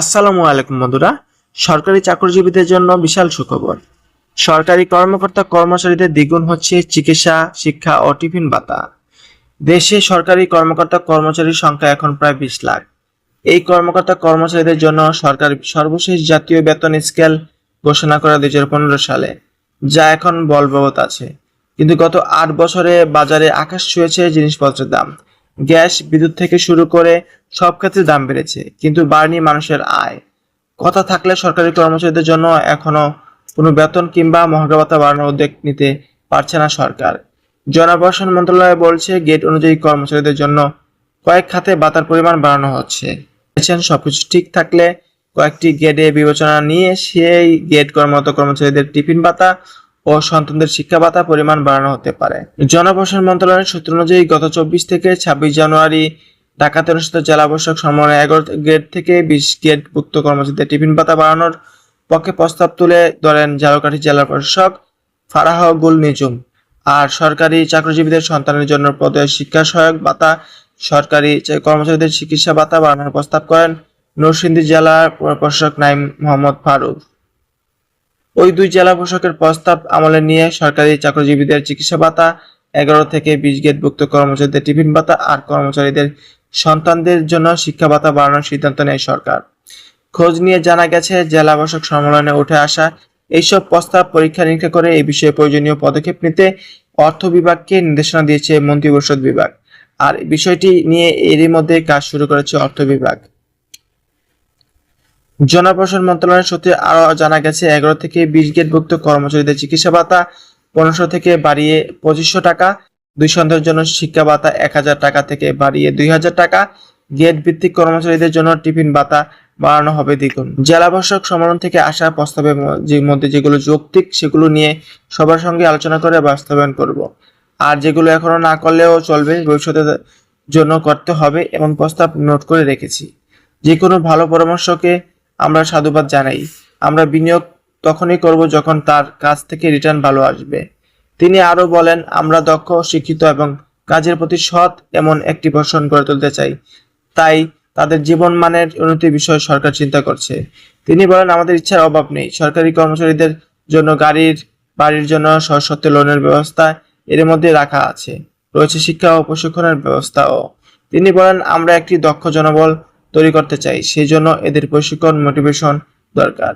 আসসালামু আলাইকুম বন্ধুরা। সরকারি চাকরিজীবীদের জন্য বিশাল সুখবর। সরকারি কর্মকর্তা কর্মচারীদের দ্বিগুণ হচ্ছে চিকিৎসা, শিক্ষা ও টিফিন ভাতা। দেশে সরকারি কর্মকর্তা কর্মচারীর সংখ্যা এখন প্রায় বিশ লাখ। এই কর্মকর্তা কর্মচারীদের জন্য সরকার সর্বশেষ জাতীয় বেতন স্কেল ঘোষণা করা দুই হাজার পনেরো সালে, যা এখন বলবৎ আছে। কিন্তু গত আট বছরে বাজারে আকাশ ছুঁয়েছে জিনিসপত্রের দাম। গ্যাস, বিদ্যুৎ থেকে শুরু করে সব ক্ষেত্রে দাম বেড়েছে, কিন্তু বাড়েনি মানুষের আয়। কথা থাকলে সরকারি কর্মচারীদের জন্য এখনও কোনো বেতন কিংবা মহার্ঘ ভাতা বাড়ানোর উদ্যোগ নিতে পারছে না সরকার। জনপ্রশাসন মন্ত্রণালয় বলছে, গেট অনুযায়ী কর্মচারীদের জন্য কয়েক খাতে ভাতার পরিমাণ বাড়ানো হচ্ছে। সবকিছু ঠিক থাকলে কয়েকটি গেটে বিবেচনা নিয়ে সেই গেট কর্মরত কর্মচারীদের টিফিন ভাতা ও সন্তানদের শিক্ষা ভাতা পরিমাণ বাড়ানো হতে পারে। জনপ্রশাসন মন্ত্রণালয়ের সূত্র অনুযায়ী, গত চব্বিশ থেকে ছাব্বিশ জানুয়ারি ঢাকাতে অনুষ্ঠিত জেলা আবশ্যক সম্মেলনে এগারো গেট থেকে বিশ গেট ভুক্ত কর্মচারীদের টিফিন ভাতা বাড়ানোর পক্ষে প্রস্তাব তুলে ধরেন ঝালকাঠি জেলা প্রশাসক ফারাহ গুল নিজুম আর সরকারি চাকরিজীবীদের সন্তানের জন্য পদে শিক্ষা সহায়ক ভাতা, সরকারি কর্মচারীদের চিকিৎসা ভাতা বাড়ানোর প্রস্তাব করেন নরসিংদী জেলা প্রশাসক নাইম মোহাম্মদ ফারুক। ওই দুই জেলা প্রশাসকের প্রস্তাব আমলে নিয়ে সরকারি চাকরিজীবীদের চিকিৎসা ভাতা, এগারো থেকে বিশ গেটভুক্ত কর্মচারীদের টিফিন ভাতা আর কর্মচারীদের সন্তানদের জন্য শিক্ষা ভাতা বাড়ানোর সিদ্ধান্ত নেয় সরকার। খোঁজ নিয়ে জানা গেছে, জেলা প্রশাসক সম্মেলনে উঠে আসা এইসব প্রস্তাব পরীক্ষা নিরীক্ষা করে এই বিষয়ে প্রয়োজনীয় পদক্ষেপ নিতে অর্থ বিভাগকে নির্দেশনা দিয়েছে মন্ত্রিপরিষদ বিভাগ। আর বিষয়টি নিয়ে এরই মধ্যে কাজ শুরু করেছে অর্থ বিভাগ। জনপ্রশাসন মন্ত্রণালয়ের সূত্রে আরও জানা গেছে, এগারো থেকে বিশ গেটভুক্ত কর্মচারীদের চিকিৎসা ভাতা পনেরোশো থেকে বাড়িয়ে পঁচিশশো টাকা, দুই সন্তানের জন্য শিক্ষা ভাতা এক হাজার টাকা থেকে বাড়িয়ে দুই হাজার টাকা গেট ভিত্তিক কর্মচারীদের জন্য টিফিন ভাতা বাড়ানো হবে দ্বিগুণ। জেলা প্রশাসক সম্মেলন থেকে আসা প্রস্তাবের মধ্যে যেগুলো যৌক্তিক, সেগুলো নিয়ে সবার সঙ্গে আলোচনা করে বাস্তবায়ন করব। আর যেগুলো এখনও না করলেও চলবে ভবিষ্যতের জন্য করতে হবে এমন প্রস্তাব নোট করে রেখেছি। যে কোনো ভালো পরামর্শকে আমরা সাধুবাদ জানাই। আমরা বিনিয়োগ তখনই করব যখন তার কাছ থেকে রিটার্ন ভালো আসবে। তিনি আরও বলেন, আমরা দক্ষ, শিক্ষিত এবং কাজের প্রতি সৎ এমন একটি বর্ষণ গড়ে তুলতে চাই। তাই তাদের জীবন মানের উন্নতির বিষয়ে সরকার চিন্তা করছে। তিনি বলেন, আমাদের ইচ্ছার অভাব নেই। সরকারি কর্মচারীদের জন্য গাড়ির বাড়ির জন্য সশর্তে লোনের ব্যবস্থা এর মধ্যে রাখা আছে। রয়েছে শিক্ষা ও প্রশিক্ষণের ব্যবস্থাও। তিনি বলেন, আমরা একটি দক্ষ জনবল তৈরি করতে চাই। সেই জন্য এদের প্রশিক্ষণ মোটিভেশন দরকার।